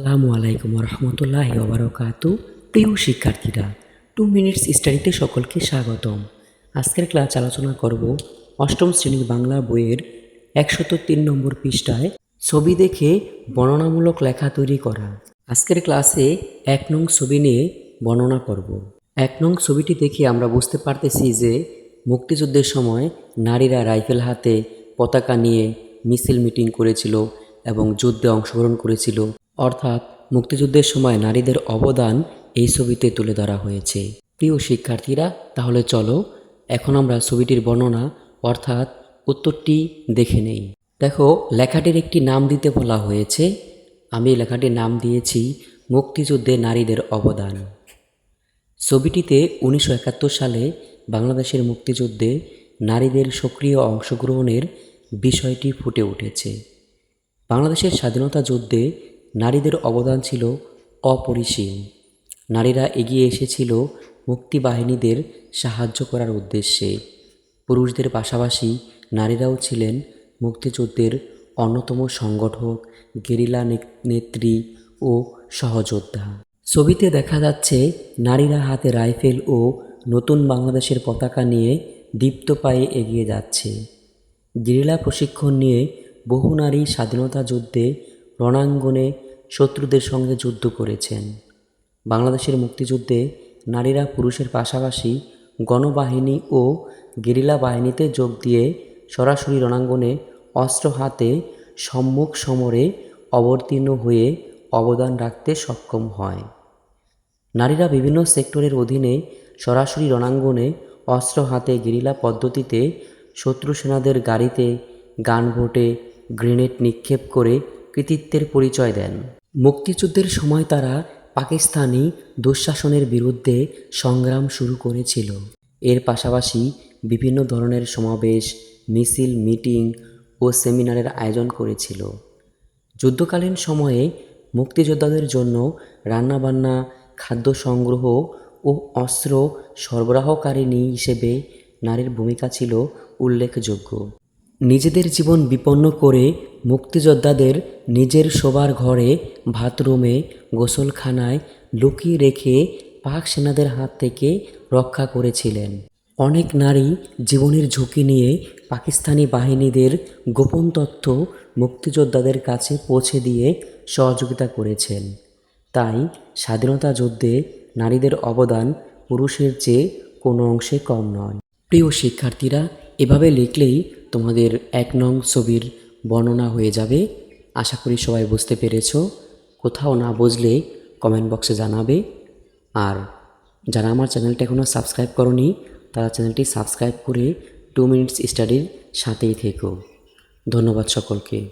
আসসালামু আলাইকুম রহমতুল্লাহ ওবরাকাতু প্রিয় শিক্ষার্থীরা টু মিনিটস স্টাডিতে সকলকে স্বাগতম। আজকের ক্লাস আলোচনা করব অষ্টম শ্রেণির বাংলা বইয়ের একশত তিন নম্বর পৃষ্ঠায় ছবি দেখে বর্ণনামূলক লেখা তৈরি করা। আজকের ক্লাসে এক নং ছবি নিয়ে বর্ণনা করব। এক নং ছবিটি দেখে আমরা বুঝতে পারতেছি যে মুক্তিযুদ্ধের সময় নারীরা রাইফেল হাতে পতাকা নিয়ে মিছিল মিটিং করেছিল এবং যুদ্ধে অংশগ্রহণ করেছিল। অর্থাৎ মুক্তিযুদ্ধের সময় নারীদের অবদান এই ছবিতে তুলে ধরা হয়েছে। প্রিয় শিক্ষার্থীরা, তাহলে চলো এখন আমরা ছবিটির বর্ণনা, অর্থাৎ উত্তরটি দেখে নেই। দেখো, লেখাটির একটি নাম দিতে বলা হয়েছে। আমি লেখাটির নাম দিয়েছি, মুক্তিযুদ্ধে নারীদের অবদান। ছবিটিতে উনিশশো একাত্তর সালে বাংলাদেশের মুক্তিযুদ্ধে নারীদের সক্রিয় অংশগ্রহণের বিষয়টি ফুটে উঠেছে। বাংলাদেশের স্বাধীনতা যুদ্ধে নারীদের অবদান ছিল অপরিসীম। নারীরা এগিয়ে এসেছিল মুক্তিবাহিনীদের সাহায্য করার উদ্দেশ্যে। পুরুষদের পাশাপাশি নারীরাও ছিলেন মুক্তিযুদ্ধের অন্যতম সংগঠক, গেরিলা নেত্রী ও সহযোদ্ধা। ছবিতে দেখা যাচ্ছে নারীরা হাতে রাইফেল ও নতুন বাংলাদেশের পতাকা নিয়ে দীপ্ত পায়ে এগিয়ে যাচ্ছে। গেরিলা প্রশিক্ষণ নিয়ে বহু নারী স্বাধীনতা যুদ্ধে রণাঙ্গনে শত্রুদের সঙ্গে যুদ্ধ করেছেন। বাংলাদেশের মুক্তিযুদ্ধে নারীরা পুরুষের পাশাপাশি গণবাহিনী ও গেরিলা বাহিনীতে যোগ দিয়ে সরাসরি রণাঙ্গনে অস্ত্র হাতে সম্মুখ সমরে অবতীর্ণ হয়ে অবদান রাখতে সক্ষম হয়। নারীরা বিভিন্ন সেক্টরের অধীনে সরাসরি রণাঙ্গনে অস্ত্র হাতে গেরিলা পদ্ধতিতে শত্রু সেনাদের গাড়িতে গানভোটে গ্রেনেড নিক্ষেপ করে কৃতিত্বের পরিচয় দেন। মুক্তিযুদ্ধের সময় তারা পাকিস্তানি দুঃশাসনের বিরুদ্ধে সংগ্রাম শুরু করেছিল। এর পাশাপাশি বিভিন্ন ধরনের সমাবেশ, মিছিল, মিটিং ও সেমিনারের আয়োজন করেছিল। যুদ্ধকালীন সময়ে মুক্তিযোদ্ধাদের জন্য রান্নাবান্না, খাদ্য সংগ্রহ ও অস্ত্র সরবরাহকারিণী হিসেবে নারীর ভূমিকা ছিল উল্লেখযোগ্য। নিজেদের জীবন বিপন্ন করে মুক্তিযোদ্ধাদের নিজের শোবার ঘরে, বাথরুমে, গোসলখানায় লুকিয়ে রেখে পাক সেনাদের হাত থেকে রক্ষা করেছিলেন। অনেক নারী জীবনের ঝুঁকি নিয়ে পাকিস্তানি বাহিনীদের গোপন তথ্য মুক্তিযোদ্ধাদের কাছে পৌঁছে দিয়ে সহযোগিতা করেছেন। তাই স্বাধীনতা যুদ্ধে নারীদের অবদান পুরুষের চেয়ে কোনো অংশে কম নয়। প্রিয় শিক্ষার্থীরা, এভাবে লিখলেই তোমাদের এক নং ছবির বর্ণনা হয়ে যাবে। আশা করি সবাই বুঝতে পেরেছ। কোথাও না বুঝলে কমেন্ট বক্সে জানাবে। আর যারা আমার চ্যানেলটা এখনও সাবস্ক্রাইব করনি, তারা চ্যানেলটি সাবস্ক্রাইব করে টু মিনিটস স্টাডির সাথেই থেকো। ধন্যবাদ সকলকে।